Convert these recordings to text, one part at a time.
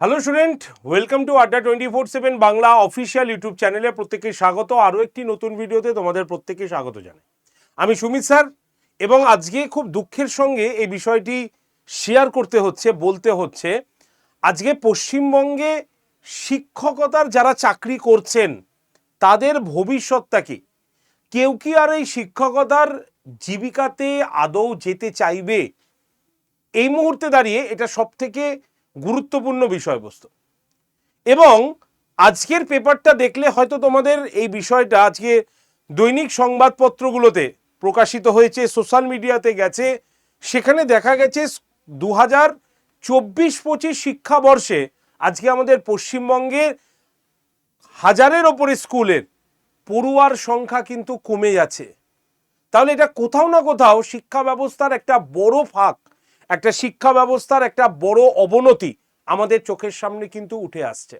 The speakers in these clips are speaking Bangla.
Hello student welcome to Adda twenty four seven Bangla official YouTube চ্যানেলে প্রত্যেককে স্বাগত। আরও একটি নতুন ভিডিওতে তোমাদের প্রত্যেককে স্বাগত জানাই। আমি সুমিত স্যার এবং আজকে খুব দুঃখের সঙ্গে এই বিষয়টি শেয়ার করতে হচ্ছে, বলতে হচ্ছে। আজকে পশ্চিমবঙ্গে শিক্ষকতার যারা চাকরি করছেন, তাদের ভবিষ্যৎটা কি? কেউ কি আর এই শিক্ষকতার জীবিকাতে আদৌ যেতে চাইবে? এই মুহূর্তে দাঁড়িয়ে এটা সব থেকে গুরুত্বপূর্ণ বিষয়বস্তু। এবং আজকের পেপারটা দেখলে হয়তো তোমাদের এই বিষয়টা আজকে দৈনিক সংবাদপত্রগুলোতে প্রকাশিত হয়েছে, সোশ্যাল মিডিয়াতে গেছে। সেখানে দেখা গেছে দু হাজার চব্বিশ পঁচিশ শিক্ষাবর্ষে আজকে আমাদের পশ্চিমবঙ্গের হাজারের ওপরে স্কুলের পড়ুয়ার সংখ্যা কিন্তু কমে যাচ্ছে। তাহলে এটা কোথাও না কোথাও শিক্ষা ব্যবস্থার একটা বড় ফাঁক। একটা শিক্ষা ব্যবস্থার একটা বড় অবনতি আমাদের চোখের সামনে কিন্তু উঠে আসছে।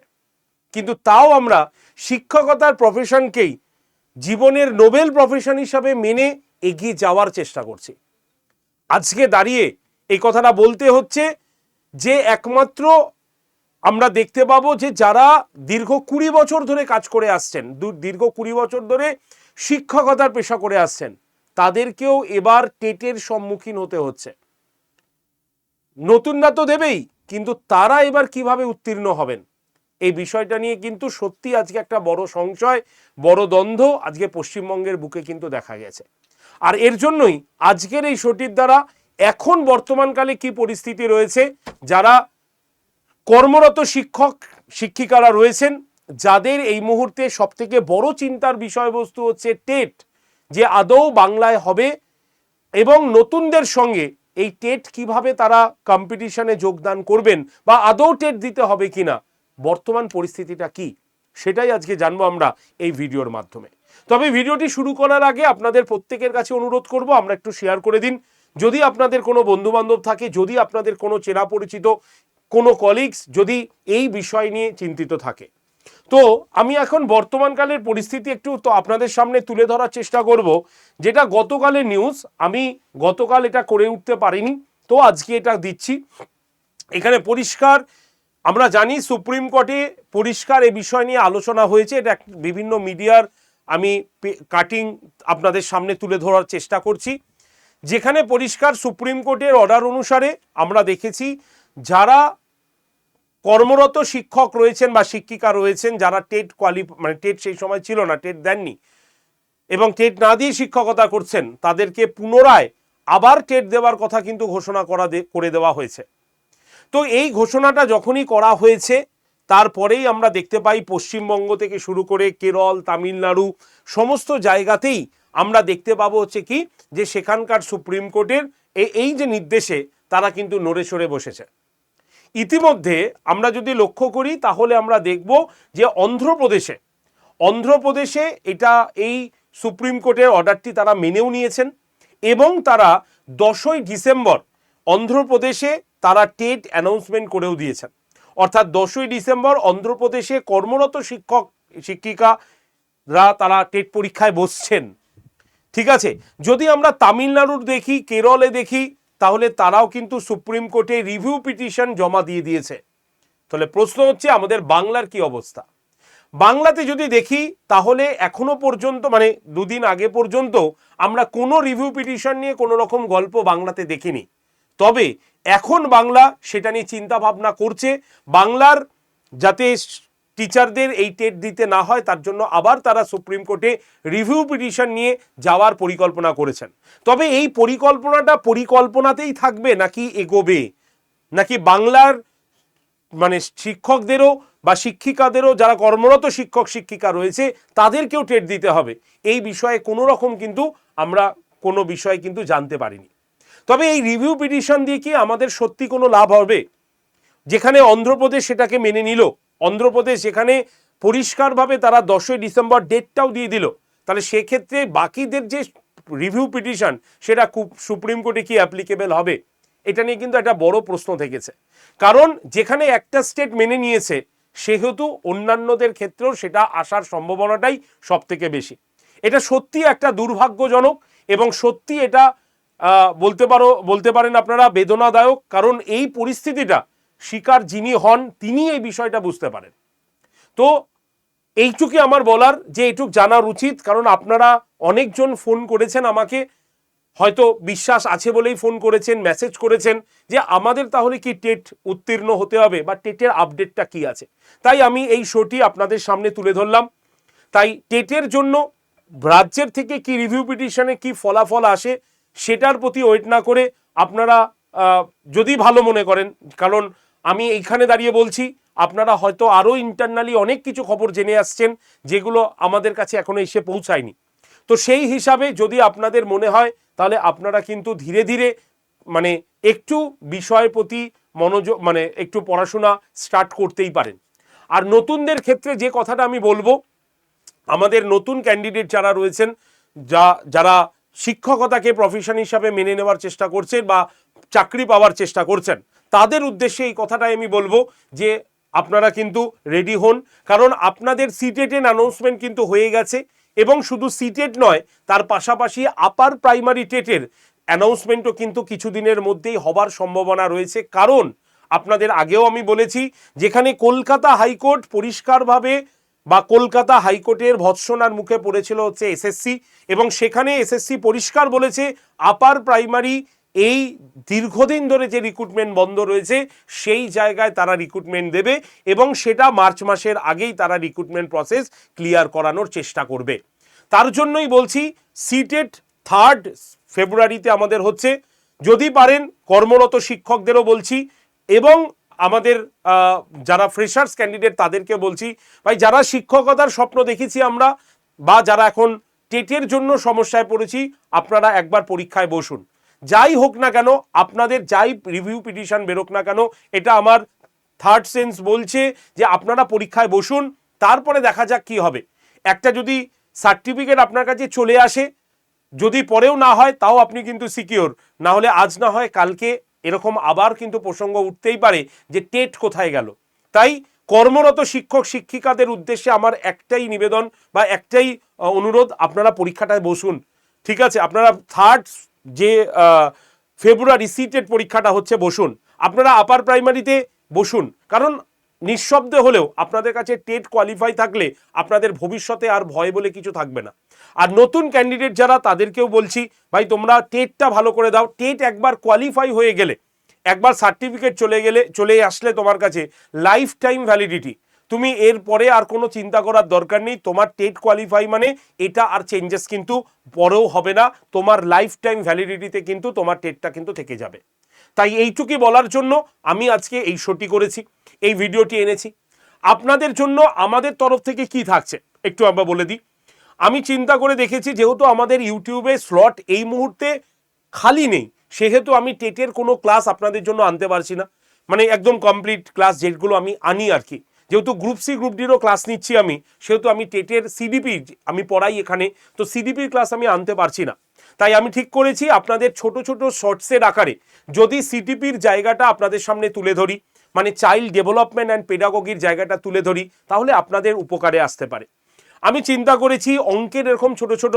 কিন্তু তাও আমরা শিক্ষকতার প্রফেশনকেই জীবনের নোবেল প্রফেশন হিসাবে মেনে এগিয়ে যাওয়ার চেষ্টা করছি। আজকে দাঁড়িয়ে এই কথাটা বলতে হচ্ছে যে একমাত্র আমরা দেখতে পাবো যে যারা দীর্ঘ কুড়ি বছর ধরে কাজ করে আসছেন দীর্ঘ কুড়ি বছর ধরে শিক্ষকতার পেশা করে আসছেন, তাদেরকেও এবার টেটের সম্মুখীন হতে হচ্ছে। নতুনরা তো দেবেই, কিন্তু তারা এবার কীভাবে উত্তীর্ণ হবেন? এই বিষয়টা নিয়ে কিন্তু সত্যি আজকে একটা বড় সংশয়, বড় দ্বন্দ্ব আজকে পশ্চিমবঙ্গের বুকে কিন্তু দেখা গেছে। আর এর জন্যই আজকের এই শোটির দ্বারা এখন বর্তমানকালে কি পরিস্থিতি রয়েছে, যারা কর্মরত শিক্ষক, শিক্ষিকারা রয়েছেন, যাদের এই মুহূর্তে সবথেকে বড় চিন্তার বিষয়বস্তু হচ্ছে টেট, যে আদৌ বাংলায় হবে এবং নতুনদের সঙ্গে এই টেট কীভাবে তারা কম্পিটিশনে যোগদান করবেন বা আদৌ টেট দিতে হবে কিনা? বর্তমান পরিস্থিতিটা কি? সেটাই আজকে জানব আমরা এই ভিডিওর মাধ্যমে। তবে ভিডিওটি শুরু করার আগে আপনাদের প্রত্যেকের কাছে অনুরোধ করব, আমরা একটু শেয়ার করে দিন। যদি আপনাদের কোনো বন্ধু বান্ধব থাকে, যদি আপনাদের কোনো চেনা পরিচিত, কোনো কলিগস যদি এই বিষয় নিয়ে চিন্তিত থাকে তো আমি এখন বর্তমানকালের পরিস্থিতি একটু তো আপনাদের সামনে তুলে ধরার চেষ্টা করব। যেটা গতকালের নিউজ আমি গতকাল এটা করে উঠতে পারিনি, তো আজকে এটা দিচ্ছি। এখানে পরিষ্কার, আমরা জানি সুপ্রিম কোর্টে পরিষ্কার এ বিষয় নিয়ে আলোচনা হয়েছে, এটা বিভিন্ন মিডিয়ার আমি কাটিং আপনাদের সামনে তুলে ধরার চেষ্টা করছি। যেখানে পরিষ্কার সুপ্রিম কোর্টের অর্ডার অনুসারে আমরা দেখেছি, যারা কর্মরত শিক্ষক রয়েছেন বা শিক্ষিকা রয়েছেন যারা টেট কোয়ালি মানে টেট সেই সময় ছিল না, টেট দেননি এবং টেট না দিয়ে শিক্ষকতা করছেন, তাদেরকে পুনরায় আবার টেট দেওয়ার কথা কিন্তু ঘোষণা করা করে দেওয়া হয়েছে। তো এই ঘোষণাটা যখনই করা হয়েছে, তারপরেই আমরা দেখতে পাই পশ্চিমবঙ্গ থেকে শুরু করে কেরল, তামিলনাড়ু সমস্ত জায়গাতেই আমরা দেখতে পাবো হচ্ছে কি, যে সেখানকার সুপ্রিম কোর্টের এই- এই যে নির্দেশে তারা কিন্তু নড়ে সরে বসেছে। ইতিমধ্যে আমরা যদি লক্ষ্য করি, তাহলে আমরা দেখব যে অন্ধ্রপ্রদেশে অন্ধ্রপ্রদেশে এটা এই সুপ্রিম কোর্টের অর্ডারটি তারা মেনেও নিয়েছেন এবং তারা দশই ডিসেম্বর অন্ধ্রপ্রদেশে তারা টেট অ্যানাউন্সমেন্ট করেও দিয়েছেন। অর্থাৎ দশই ডিসেম্বর অন্ধ্রপ্রদেশে কর্মরত শিক্ষক, শিক্ষিকারা তারা টেট পরীক্ষায় বসছেন। ঠিক আছে? যদি আমরা তামিলনাড়ুর দেখি, কেরলে দেখি তাহলে তারাও কিন্তু সুপ্রিম কোর্টে রিভিউ পিটিশন জমা দিয়ে দিয়েছে। তাহলে প্রশ্ন হচ্ছে, আমাদের বাংলার কি অবস্থা? বাংলাতে যদি দেখি, তাহলে এখনও পর্যন্ত মানে দুদিন আগে পর্যন্ত আমরা কোনো রিভিউ পিটিশন নিয়ে কোনো রকম গল্প বাংলাতে দেখিনি। তবে এখন বাংলা সেটা নিয়ে চিন্তা ভাবনা করছে। বাংলার যাতে টিচারদের এই টেট দিতে না হয়, তার জন্য আবার তারা সুপ্রিম কোর্টে রিভিউ পিটিশন নিয়ে যাওয়ার পরিকল্পনা করেছেন। তবে এই পরিকল্পনাটা পরিকল্পনাতেই থাকবে নাকি এগোবে? নাকি বাংলার মানে শিক্ষকদেরও বা শিক্ষিকাদেরও, যারা কর্মরত শিক্ষক, শিক্ষিকা রয়েছে, তাদেরকেও টেট দিতে হবে? এই বিষয়ে কোনো রকম কিন্তু আমরা কোনো বিষয় কিন্তু জানতে পারিনি। তবে এই রিভিউ পিটিশন দিয়ে কি আমাদের সত্যি কোনো লাভ হবে? যেখানে অন্ধ্রপ্রদেশ সেটাকে মেনে নিল অন্ধ্রপ্রদেশ যেখানে পরিষ্কারভাবে তারা দশই ডিসেম্বর ডেটটাও দিয়ে দিল। তাহলে সেক্ষেত্রে বাকিদের যে রিভিউ পিটিশন সেটা খুব সুপ্রিম কোর্টে কি অ্যাপ্লিকেবল হবে? এটা নিয়ে কিন্তু একটা বড় প্রশ্ন থেকেছে। কারণ যেখানে একটা স্টেট মেনে নিয়েছে, সেহেতু অন্যান্যদের ক্ষেত্রেও সেটা আসার সম্ভাবনাটাই সব থেকে বেশি। এটা সত্যি একটা দুর্ভাগ্যজনক এবং সত্যি এটা বলতে পারো, বলতে পারেন আপনারা, বেদনাদায়ক। কারণ এই পরিস্থিতিটা শিকার যিনি হন, তিনি এই বিষয়টা বুঝতে পারেন। তো এইটুকুই আমার বলার যে এইটুক জানার উচিত, কারণ আপনারা অনেকজন ফোন করেছেন আমাকে, হয়তো বিশ্বাস আছে বলেই ফোন করেছেন, মেসেজ করেছেন, যে আমাদের তাহলে কি টেট উত্তীর্ণ হতে হবে বা টেটের আপডেটটা কি আছে। তাই আমি এই শোটি আপনাদের সামনে তুলে ধরলাম। তাই টেটের জন্য রাজ্যের থেকে কি রিভিউ পিটিশনে কি ফলাফল আসে, সেটার প্রতি ওয়েট না করে আপনারা যদি ভালো মনে করেন, কারণ আমি এইখানে দাঁড়িয়ে বলছি, আপনারা হয়তো আরও ইন্টারনালি অনেক কিছু খবর জেনে আসছেন, যেগুলো আমাদের কাছে এখনও এসে পৌঁছায়নি। তো সেই হিসাবে যদি আপনাদের মনে হয়, তাহলে আপনারা কিন্তু ধীরে ধীরে মানে একটু বিষয়ের প্রতি মনোযোগ মানে একটু পড়াশোনা স্টার্ট করতেই পারেন। আর নতুনদের ক্ষেত্রে যে কথাটা আমি বলব, আমাদের নতুন ক্যান্ডিডেট যারা রয়েছেন, যা, যারা শিক্ষকতাকে প্রফেশন হিসাবে মেনে নেওয়ার চেষ্টা করছেন বা চাকরি পাওয়ার চেষ্টা করছেন তাদের উদ্দেশ্যে এই কথাটাই আমি বলব যে আপনারা কিন্তু রেডি হন। কারণ আপনাদের সিটেটেন অ্যানাউন্সমেন্ট কিন্তু হয়ে গেছে এবং শুধু সিটেট নয়, তার পাশাপাশি আপার প্রাইমারি টেটের অ্যানাউন্সমেন্টও কিন্তু কিছুদিনের মধ্যেই হবার সম্ভাবনা রয়েছে। কারণ আপনাদের আগেও আমি বলেছি, যেখানে কলকাতা হাইকোর্ট পরিষ্কারভাবে বা কলকাতা হাইকোর্টের ভৎসনার মুখে পড়েছিল হচ্ছে এসএসসি এবং সেখানে এসএসসি পরিষ্কার বলেছে আপার প্রাইমারি এই দীর্ঘদিন ধরে যে রিক্রুটমেন্ট বন্ধ রয়েছে, সেই জায়গায় তারা রিক্রুটমেন্ট দেবে এবং সেটা মার্চ মাসের আগেই তারা রিক্রুটমেন্ট প্রসেস ক্লিয়ার করানোর চেষ্টা করবে। তার জন্যই বলছি সিটেট থার্ড ফেব্রুয়ারিতে আমাদের হচ্ছে, যদি পারেন কর্মরত শিক্ষকদেরও বলছি এবং আমাদের যারা ফ্রেশার্স ক্যান্ডিডেট তাদেরকে বলছি, ভাই যারা শিক্ষকতার স্বপ্ন দেখেছি আমরা বা যারা এখন টেটের জন্য সমস্যায় পড়েছি, আপনারা একবার পরীক্ষায় বসুন। যাই হোক না কেন, আপনাদের যাই রিভিউ পিটিশন বেরোক না কেন, এটা আমার থার্ড সেন্স বলছে যে আপনারা পরীক্ষায় বসুন, তারপরে দেখা যাক কি হবে। একটা যদি সার্টিফিকেট আপনার কাছে চলে আসে, যদি পরেও না হয়, তাও আপনি কিন্তু সিকিওর না হলে আজ না হয়, কালকে এরকম আবার কিন্তু প্রসঙ্গ উঠতেই পারে যে টেট কোথায় গেল। তাই কর্মরত শিক্ষক, শিক্ষিকাদের উদ্দেশ্যে আমার একটাই নিবেদন বা একটাই অনুরোধ, আপনারা পরীক্ষাটায় বসুন। ঠিক আছে, আপনারা থার্ড যে ফেব্রুয়ারি সিটেট পরীক্ষাটা হচ্ছে, বসুন। আপনারা আপার প্রাইমারিতে বসুন। কারণ নিঃশব্দে হলেও আপনাদের কাছে টেট কোয়ালিফাই থাকলে আপনাদের ভবিষ্যতে আর ভয় বলে কিছু থাকবে না। আর নতুন ক্যান্ডিডেট যারা, তাদেরকেও বলছি, ভাই, তোমরা টেটটা ভালো করে দাও। টেট একবার কোয়ালিফাই হয়ে গেলে, একবার সার্টিফিকেট চলে গেলে, চলে আসলে তোমার কাছে লাইফ টাইম ভ্যালিডিটি তুমি এর পরে আর কোনো চিন্তা করার দরকার নেই। তোমার টেট কোয়ালিফাই মানে এটা আর চেঞ্জেস কিন্তু পরেও হবে না। তোমার লাইফ টাইম ভ্যালিডিটিতে কিন্তু তোমার টেটটা কিন্তু থেকে যাবে। তাই এইটুকুই বলার জন্য আমি আজকে এই শোটি করেছি, এই ভিডিওটি এনেছি। আপনাদের জন্য আমাদের তরফ থেকে কি থাকছে একটু আমরা বলে দিই। আমি চিন্তা করে দেখেছি যেহেতু আমাদের ইউটিউবে স্লট এই মুহূর্তে খালি নেই, সেহেতু আমি টেটের কোনো ক্লাস আপনাদের জন্য আনতে পারছি না। মানে একদম কমপ্লিট ক্লাস যেগুলো আমি আনি আর কি। যেহেতু গ্রুপ সি গ্রুপ ডিরও ক্লাস নিচ্ছি আমি, সেহেতু আমি টেটের সিডিপি আমি পড়াই এখানে, তো সিডিপির ক্লাস আমি আনতে পারছি না। তাই আমি ঠিক করেছি আপনাদের ছোট ছোট শর্টসের আকারে, যদি সিটিপির জায়গাটা আপনাদের সামনে তুলে ধরি মানে চাইল্ড ডেভেলপমেন্ট অ্যান্ড পেডাগোগির জায়গাটা তুলে ধরি, তাহলে আপনাদের উপকারে আসতে পারে। আমি চিন্তা করেছি অঙ্কের এরকম ছোট ছোট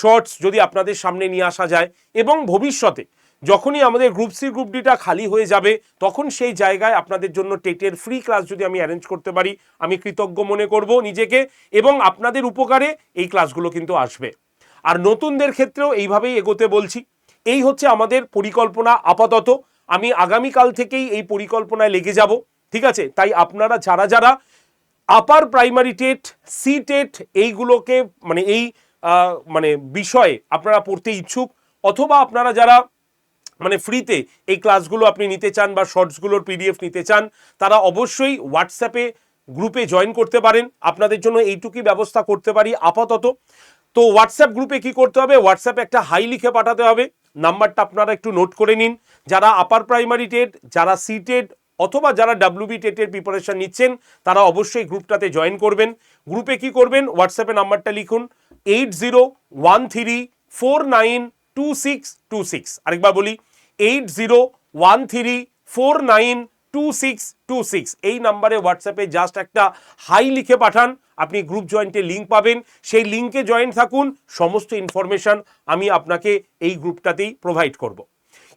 শর্টস যদি আপনাদের সামনে নিয়ে আসা যায়, এবং ভবিষ্যতে যখনই আমাদের গ্রুপ সি গ্রুপ ডিটা খালি হয়ে যাবে, তখন সেই জায়গায় আপনাদের জন্য টেটের ফ্রি ক্লাস যদি আমি অ্যারেঞ্জ করতে পারি, আমি কৃতজ্ঞ মনে করব নিজেকে এবং আপনাদের উপকারে এই ক্লাসগুলো কিন্তু আসবে। আর নতুনদের ক্ষেত্রেও এইভাবেই এগোতে বলছি। এই হচ্ছে আমাদের পরিকল্পনা আপাতত। আমি আগামীকাল থেকেই এই পরিকল্পনায় লেগে যাব, ঠিক আছে? তাই আপনারা যারা যারা upper primary TET C TET এইগুলোকে মানে এই মানে বিষয়ে আপনারা পড়তে ইচ্ছুক, অথবা আপনারা যারা মানে ফ্রিতে এই ক্লাসগুলো আপনি নিতে চান বা শর্টসগুলোর পিডিএফ নিতে চান, তারা অবশ্যই হোয়াটসঅ্যাপে গ্রুপে জয়েন করতে পারেন। আপনাদের জন্য এইটুকুই ব্যবস্থা করতে পারি আপাতত। তো হোয়াটসঅ্যাপ গ্রুপে কি করতে হবে? হোয়াটসঅ্যাপে একটা হাই লিখে পাঠাতে হবে। নাম্বারটা আপনারা একটু নোট করে নিন। যারা আপার প্রাইমারি টেট, যারা সি টেট অথবা যারা ডাব্লিউবি টেটের প্রিপারেশন নিচ্ছেন, তারা অবশ্যই গ্রুপটাতে জয়েন করবেন। গ্রুপে কি করবেন? হোয়াটসঅ্যাপে নাম্বারটা লিখুন। Eight zero one three four nine two six two six আরেকবার বলি eight zero one three four nine two six two six এই নাম্বারে হোয়াটসঅ্যাপে জাস্ট একটা হাই লিখে পাঠান, আপনি গ্রুপ জয়েন্টের লিঙ্ক পাবেন। সেই লিঙ্কে জয়েন থাকুন, সমস্ত ইনফরমেশন আমি আপনাকে এই গ্রুপটাতেই প্রোভাইড করব।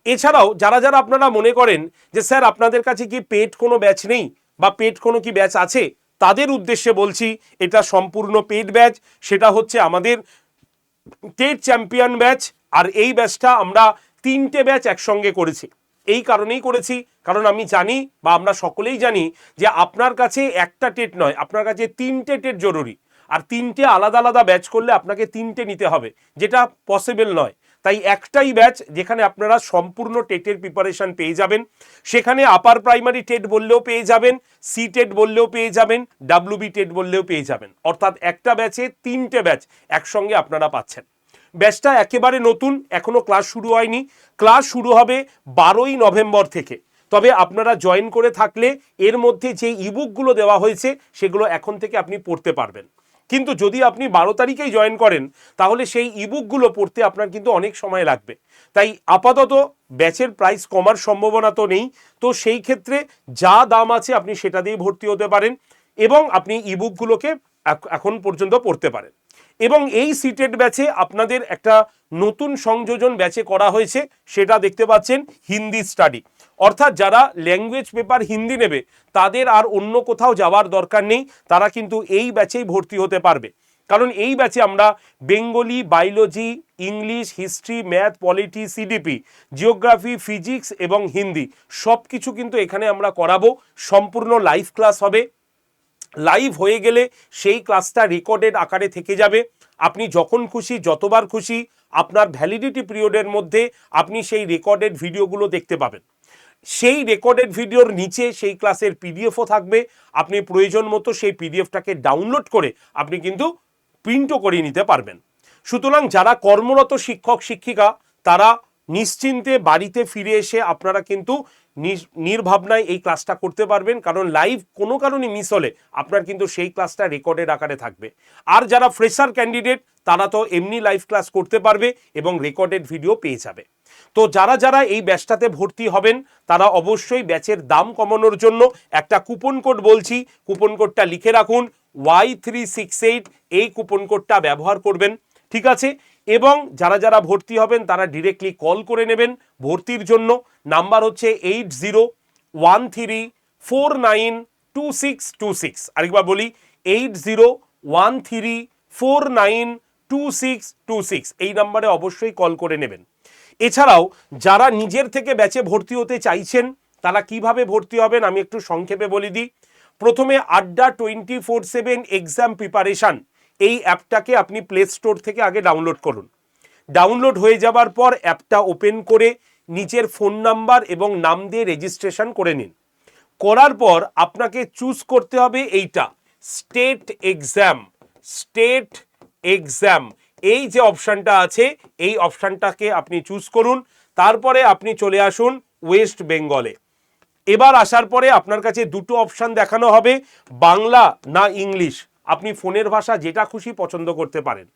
এছাড়াও যারা যারা আপনারা মনে করেন যে স্যার আপনাদের কাছে কি পেড কোনো ব্যাচ নেই বা পেড কোনো কি ব্যাচ আছে, তাদের উদ্দেশ্যে বলছি, এটা সম্পূর্ণ পেড ব্যাচ সেটা হচ্ছে আমাদের টেট চ্যাম্পিয়ন ব্যাচ আর এই ব্যাচটা আমরা তিনটে ব্যাচ একসঙ্গে করেছি। এই কারণেই করেছি। কারণ আমি জানি বা আমরা সকলেই জানি যে আপনার কাছে একটা টেট নয়, আপনার কাছে তিনটে টেট জরুরি। আর তিনটে আলাদা আলাদা ব্যাচ করলে আপনাকে তিনটে নিতে হবে, যেটা পসিবল নয়। তাই একটাই ব্যাচ যেখানে আপনারা সম্পূর্ণ টেটের প্রিপারেশন পেয়ে যাবেন। সেখানে আপার প্রাইমারি টেট বললেও পেয়ে যাবেন সি টেট বললেও পেয়ে যাবেন ডাব্লিউবি টেট বললেও পেয়ে যাবেন। অর্থাৎ একটা ব্যাচে তিনটে ব্যাচ একসঙ্গে আপনারা পাচ্ছেন। ব্যাচটা একেবারে নতুন, এখনও ক্লাস শুরু হয়নি। ক্লাস শুরু হবে বারোই নভেম্বর থেকে। তবে আপনারা জয়েন করে থাকলে এর মধ্যে যে ইবুকগুলো দেওয়া হয়েছে, সেগুলো এখন থেকে আপনি পড়তে পারবেন। কিন্তু যদি আপনি বারো তারিখেই জয়েন করেন, তাহলে সেই ইবুকগুলো পড়তে আপনার কিন্তু অনেক সময় লাগবে। তাই আপাতত ব্যাচের প্রাইস কমার সম্ভাবনা তো নেই। তো সেই ক্ষেত্রে যা দাম আছে আপনি সেটা দিয়েই ভর্তি হতে পারেন এবং আপনি ইবুকগুলোকে এখন পর্যন্ত পড়তে পারেন। এবং এই সিটেড ব্যাচে আপনাদের একটা নতুন সংযোজন ব্যাচে করা হয়েছে, সেটা দেখতে পাচ্ছেন হিন্দি স্টাডি অর্থাৎ যারা ল্যাঙ্গুয়েজ পেপার হিন্দি নেবে, তাদের আর অন্য কোথাও যাওয়ার দরকার নেই, তারা কিন্তু এই ব্যাচেই ভর্তি হতে পারবে। কারণ এই ব্যাচে আমরা Bengali biology English history math polity CDP geography physics এবং হিন্দি সব কিছু কিন্তু এখানে আমরা করাবো। সম্পূর্ণ লাইভ ক্লাস হবে। লাইভ হয়ে গেলে সেই ক্লাসটা রেকর্ডেড আকারে থেকে যাবে। আপনি যখন খুশি, যতবার খুশি আপনার ভ্যালিডিটি পিরিয়ডের মধ্যে আপনি সেই রেকর্ডেড ভিডিওগুলো দেখতে পাবেন। সেই রেকর্ডেড ভিডিওর নিচে সেই ক্লাসের পিডিএফও থাকবে। আপনি প্রয়োজন মতো সেই পিডিএফটাকে ডাউনলোড করে আপনি কিন্তু প্রিন্টও করিয়ে নিতে পারবেন। সুতরাং যারা কর্মরত শিক্ষক, শিক্ষিকা, তারা নিশ্চিন্তে বাড়িতে ফিরে এসে আপনারা কিন্তু নির- নির্ভাবনায় এই ক্লাসটা করতে পারবেন, কারণ লাইভ কোনো কারণে মিস হলে আপনার কিন্তু সেই ক্লাসটা রেকর্ডের আকারে থাকবে। আর যারা ফ্রেশার ক্যান্ডিডেট তারা তো এমনি লাইভ ক্লাস করতে পারবে এবং রেকর্ডেড ভিডিও পেয়ে যাবে। তো যারা যারা এই ব্যাচটাতে ভর্তি হবেন, তারা অবশ্যই ব্যাচের দাম কমানোর জন্য একটা কুপন কোড বলছি। কুপন কোডটা লিখে রাখুন ওয়াই থ্রি সিক্স এইট এই কুপন কোডটা ব্যবহার করবেন। ঠিক আছে? এবং যারা যারা ভর্তি হবেন, তারা ডিরেক্টলি কল করে নেবেন ভর্তির জন্য। নাম্বার হচ্ছে eight zero one three four nine two six two six আরেকবার বলি eight zero one three four nine two six two six এই নাম্বারে অবশ্যই কল করে নেবেন। এছাড়াও, যারা নিজের থেকে ব্যাচে ভর্তি হতে চাইছেন, তারা কীভাবে ভর্তি হবেন আমি একটু সংক্ষেপে বলে দিই। প্রথমে Adda twenty four seven exam preparation এই অ্যাপটাকে আপনি প্লে স্টোর থেকে আগে ডাউনলোড করুন। ডাউনলোড হয়ে যাবার পর অ্যাপটা ওপেন করে নিচের ফোন নাম্বার এবং নাম দিয়ে রেজিস্ট্রেশন করে নিন। করার পর আপনাকে চুজ করতে হবে এইটা স্টেট এক্সাম স্টেট এক্সাম এই যে অপশানটা আছে, এই অপশানটাকে আপনি চুজ করুন। তারপরে আপনি চলে আসুন ওয়েস্ট বেঙ্গলে এবার আসার পরে আপনার কাছে দুটো অপশান দেখানো হবে, বাংলা না ইংলিশ আপনি ফোনের ভাষা যেটা খুশি পছন্দ করতে পারেন।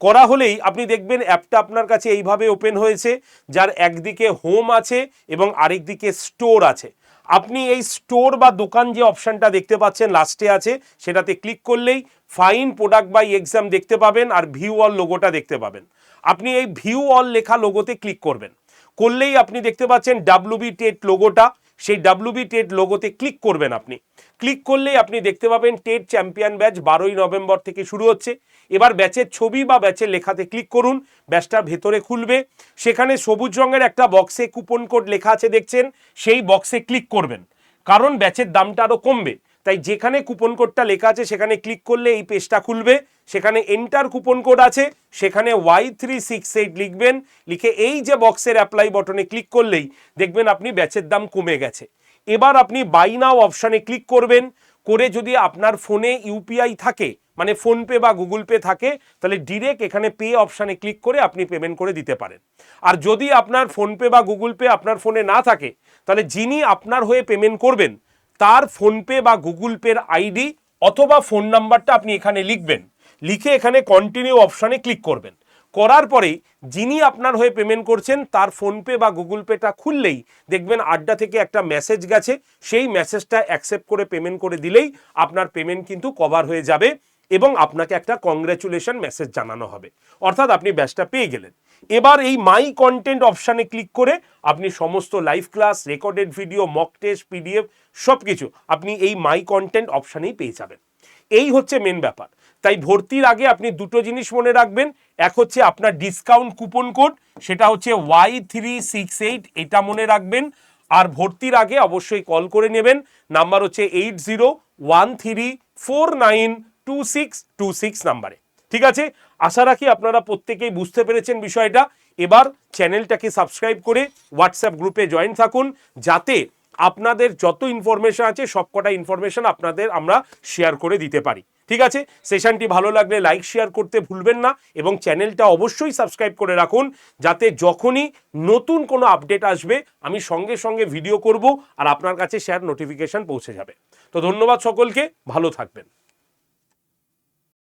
করা হলেই আপনি দেখবেন অ্যাপটা আপনার কাছে এইভাবে ওপেন হয়েছে, যার একদিকে হোম আছে এবং আরেকদিকে স্টোর আছে। আপনি এই স্টোর বা দোকান যে অপশানটা দেখতে পাচ্ছেন লাস্টে আছে, সেটাতে ক্লিক করলেই ফাইন প্রোডাক্ট বাই এক্সাম দেখতে পাবেন আর ভিউ অল লোগোটা দেখতে পাবেন। আপনি এই ভিউ অল লেখা লোগোতে ক্লিক করবেন। করলেই আপনি দেখতে পাচ্ছেন ডাব্লুবি টেট লোগোটা সেই ডাব্লুবি টেট লোগোতে ক্লিক করবেন আপনি। ক্লিক করলেই আপনি দেখতে পাবেন টেট চ্যাম্পিয়ন ব্যাচ বারোই নভেম্বর থেকে শুরু হচ্ছে। এবার ব্যাচের ছবি বা ব্যাচের লেখাতে ক্লিক করুন ব্যাচটা ভেতরে খুলবে। সেখানে সবুজ রঙের একটা বক্সে কুপন কোড লেখা আছে, দেখছেন? সেই বক্সে ক্লিক করবেন। কারণ ব্যাচের দামটা আরও কমবে। তাই যেখানে কুপন কোডটা লেখা আছে, সেখানে ক্লিক করলে এই পেজটা খুলবে। সেখানে এন্টার কুপন কোড আছে, সেখানে ওয়াই থ্রি সিক্স এইট লিখবেন। লিখে এই যে বক্সের অ্যাপ্লাই বটনে ক্লিক করলেই দেখবেন আপনি ব্যাচের দাম কমে গেছে। এবার আপনি বাই নাও অপশানে ক্লিক করবেন। করে যদি আপনার ফোনে ইউপিআই থাকে মানে ফোনপে বা গুগল পে থাকে, তাহলে ডিরেক্ট এখানে পে অপশানে ক্লিক করে আপনি পেমেন্ট করে দিতে পারেন। আর যদি আপনার ফোনপে বা গুগল পে আপনার ফোনে না থাকে, তাহলে যিনি আপনার হয়ে পেমেন্ট করবেন তার ফোনপে বা গুগল পের আইডি অথবা ফোন নাম্বারটা আপনি এখানে লিখবেন। লিখে এখানে কন্টিনিউ অপশানে ক্লিক করবেন। করার পরে যিনি আপনার হয়ে পেমেন্ট করছেন, তার ফোনপে বা গুগল পেটা খুললেই দেখবেন আড্ডা থেকে একটা মেসেজ গেছে। সেই মেসেজটা অ্যাকসেপ্ট করে পেমেন্ট করে দিলেই আপনার পেমেন্ট কিন্তু কভার হয়ে যাবে। এবং আপনাকে একটা কংগ্রেচুলেশন মেসেজ জানানো হবে। অর্থাৎ আপনি ব্যাচটা পেয়ে গেলেন। এবার এই মাই কন্টেন্ট অপশানে ক্লিক করে আপনি সমস্ত live class recorded video mock test PDF সব কিছু আপনি এই মাই কন্টেন্ট অপশানেই পেয়ে যাবেন। এই হচ্ছে মেন ব্যাপার। তাই ভর্তির আগে আপনি দুটো জিনিস মনে রাখবেন। এক হচ্ছে আপনার ডিসকাউন্ট কুপন কোড সেটা হচ্ছে ওয়াই থ্রি সিক্স এইট এটা মনে রাখবেন। আর ভর্তির আগে অবশ্যই কল করে নেবেন। নাম্বার হচ্ছে eight zero one three four nine two six two six নাম্বারে। ঠিক আছে? আশা রাখি আপনারা প্রত্যেকেই বুঝতে পেরেছেন বিষয়টা। এবার চ্যানেলটাকে সাবস্ক্রাইব করে হোয়াটসঅ্যাপ গ্রুপে জয়েন থাকুন, যাতে আপনাদের যত ইনফরমেশন আছে, সবকটা ইনফরমেশন আপনাদের আমরা শেয়ার করে দিতে পারি। ঠিক আছে? সেশনটি ভালো লাগলে লাইক শেয়ার করতে ভুলবেন না এবং চ্যানেলটা অবশ্যই সাবস্ক্রাইব করে রাখুন, যাতে যখনই নতুন কোনো আপডেট আসবে, আমি সঙ্গে সঙ্গে ভিডিও করব আর আপনার কাছে শেয়ার নোটিফিকেশন পৌঁছে যাবে। তো ধন্যবাদ সকলকে, ভালো থাকবেন।